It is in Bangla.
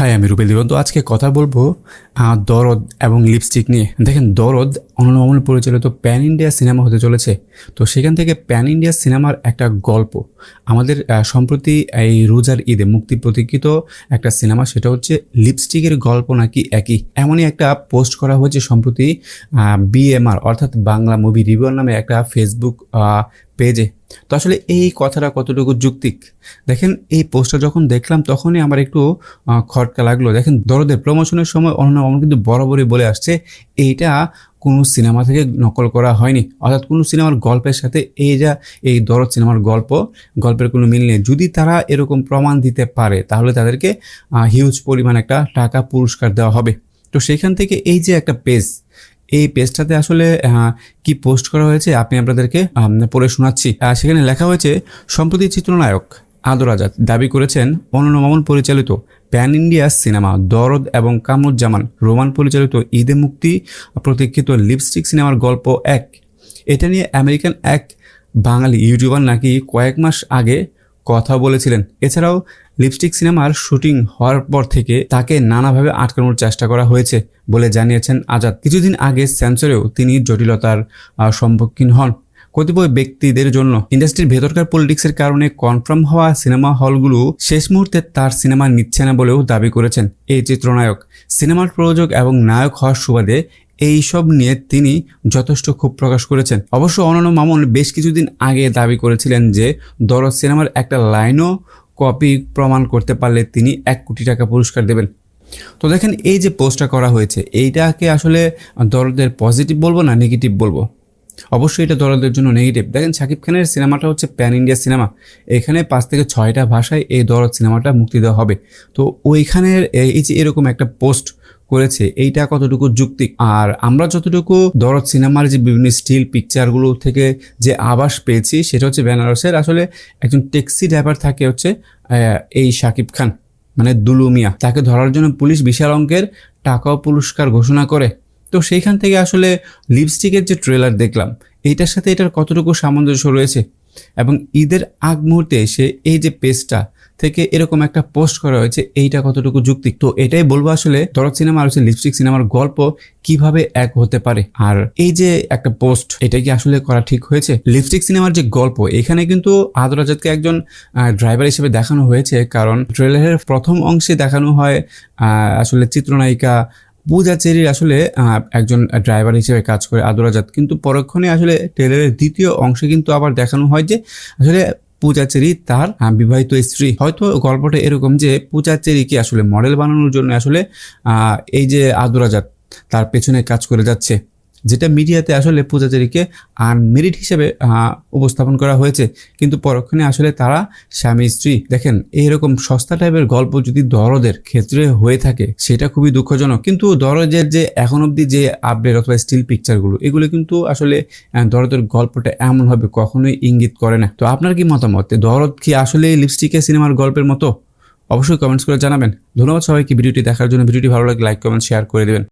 হাই আমি রুবেল দিবন তো আজকে কথা বলব দরদ এবং লিপস্টিক নিয়ে। দেখেন, দরদ অনন্য পরিচালিত প্যান ইন্ডিয়া সিনেমা হতে চলেছে। তো সেখান থেকে প্যান ইন্ডিয়া সিনেমার একটা গল্প। আমাদের সম্প্রতি এই রোজার ঈদে মুক্তি প্রতীক্ষিত একটা সিনেমা সেটা হচ্ছে লিপস্টিকের গল্প নাকি একই? এমনই একটা পোস্ট করা হয়েছে সম্প্রতি বিএমআর অর্থাৎ বাংলা মুভি রিভিউর নামে একটা ফেসবুক পেজে তো আসলে এই কথাটা কতটুকু যুক্তিক? দেখেন, এই পোস্টটা যখন দেখলাম, তখনই আমার একটু খটকা লাগল। দেখেন দরদের প্রমোশনের সময় অন্য মামুন কিন্তু বরাবরই বলে আসছে, এইটা কোনো সিনেমা থেকে নকল করা হয়নি। অর্থাৎ কোনো সিনেমার গল্পের সাথে এই যা, এই দরদ সিনেমার গল্প, গল্পের কোনো মিল নেই। যদি তারা এরকম প্রমাণ দিতে পারে, তাহলে তাদেরকে হিউজ পরিমাণ একটা টাকা পুরস্কার দেওয়া হবে। তো সেখান থেকে এই যে একটা পেজ এই পেজটাতে আসলে কি পোস্ট করা হয়েছে আপনি আপনাদেরকে পড়ে শোনাচ্ছি। সেখানে লেখা হয়েছে, সম্প্রতি চিত্রনায়ক আদর আজাদ দাবি করেছেন অনন্য মামুন পরিচালিত প্যান ইন্ডিয়া সিনেমা দরদ এবং কামরুজ্জামান রোমান পরিচালিত ঈদে মুক্তি প্রতীক্ষিত লিপস্টিক সিনেমার গল্প এক। এটা নিয়ে আমেরিকান এক বাঙালি ইউটিউবার নাকি কয়েক মাস আগে কথা বলেছিলেন। এছাড়াও লিপস্টিক সিনেমার শুটিং হওয়ার পর থেকে তাকে নানাভাবে আটকানোর চেষ্টা করা হয়েছে বলে জানিয়েছেন আজাদ। কিছুদিন আগে সেন্সরেও তিনি জটিলতার সম্মুখীন হন কতিপয় ব্যক্তিদের জন্য। ইন্ডাস্ট্রির ভেতরকার পলিটিক্সের কারণে কনফার্ম হওয়া সিনেমা হলগুলো শেষ মুহূর্তে তার সিনেমা নিচ্ছে না বলেও দাবি করেছেন এই চিত্রনায়ক। সিনেমার প্রযোজক এবং নায়ক হওয়ার সুবাদে এইসব নিয়ে তিনি যথেষ্ট ক্ষোভ প্রকাশ করেছেন। অবশ্য অনন্য মামুন বেশ কিছুদিন আগে দাবি করেছিলেন যে দরদ সিনেমার একটা লাইনও কপি প্রমাণ করতে পারলে তিনি এক কোটি টাকা পুরস্কার দেবেন। তো দেখেন, এই যে পোস্টটা করা হয়েছে, এইটাকে আসলে দরদের পজিটিভ বলব না নেগেটিভ বলব? অবশ্যই এটা দরদের জন্য নেগেটিভ দেখেন শাকিব খানের সিনেমাটা হচ্ছে প্যান ইন্ডিয়া সিনেমা এখানে পাঁচ থেকে ছয়টা ভাষায় এই দরদ সিনেমাটা মুক্তি দেওয়া হবে। তো ওইখানের, এই যে এরকম একটা পোস্ট করেছে, এইটা কতটুকু যুক্তিক আর আমরা যতটুকু দরদ সিনেমার যে বিভিন্ন স্টিল পিকচারগুলো থেকে যে আভাস পেয়েছি, সেটা হচ্ছে বেনারসের আসলে একজন ট্যাক্সি ড্রাইভার থাকে হচ্ছে এই শাকিব খান মানে দুলু মিয়া। তাকে ধরার জন্য পুলিশ বিশাল অঙ্কের টাকা ও পুরস্কার ঘোষণা করে। তো সেইখান থেকে আসলে লিপস্টিকের যে ট্রেলার দেখলাম, এইটার সাথে এটার কতটুকু সামঞ্জস্য রয়েছে? এবং ঈদের আগ মুহূর্তে এসে এই যে পেজটা থেকে এরকম একটা পোস্ট করা হয়েছে, এইটা কতটুকু যুক্তি? তো এটাই বলব আসলে দরদ সিনেমা আর হচ্ছে লিপস্টিক সিনেমার গল্প কীভাবে এক হতে পারে? আর এই যে একটা পোস্ট, এটা কি আসলে করা ঠিক হয়েছে? লিপস্টিক সিনেমার যে গল্প, এখানে কিন্তু আদর আজাদকে একজন ড্রাইভার হিসেবে দেখানো হয়েছে, কারণ ট্রেলারের প্রথম অংশে দেখানো হয় আসলে চিত্রনায়িকা পূজা চেরির আসলে একজন ড্রাইভার হিসেবে কাজ করে আদর আজাদ। কিন্তু পরক্ষণে আসলে ট্রেলারের দ্বিতীয় অংশে কিন্তু আবার দেখানো হয় যে, আসলে পূজা চেরি তার বিবাহিত স্ত্রী। হয়তো গল্পটা এরকম যে পূজাচেরিকে আসলে মডেল বানানোর জন্য আসলে এই যে আদুরাজাত তার পেছনে কাজ করে যাচ্ছে। যেটা মিডিয়াতে আসলে পূজাচারীকে আনমেরিড হিসেবে উপস্থাপন করা হয়েছে। কিন্তু পরক্ষণে আসলে তারা স্বামী, স্ত্রী, দেখেন এইরকম সস্তা টাইপের গল্প যদি দরদের ক্ষেত্রে হয়ে থাকে, সেটা খুবই দুঃখজনক। কিন্তু দরদের যে এখন অবধি যে আপডেট অথবা স্টিল পিকচারগুলো এগুলো কিন্তু আসলে দরদের গল্পটা এমন হবে কখনোই ইঙ্গিত করে না। তো আপনার কি মতামত? দরদ কি আসলে লিপস্টিকের সিনেমার গল্পের মতো? অবশ্যই কমেন্টস করে জানাবেন। ধন্যবাদ সবাইকে। ভিডিওটি দেখার জন্য ভিডিওটি ভালো লাগে লাইক কমেন্ট শেয়ার করে দেবেন।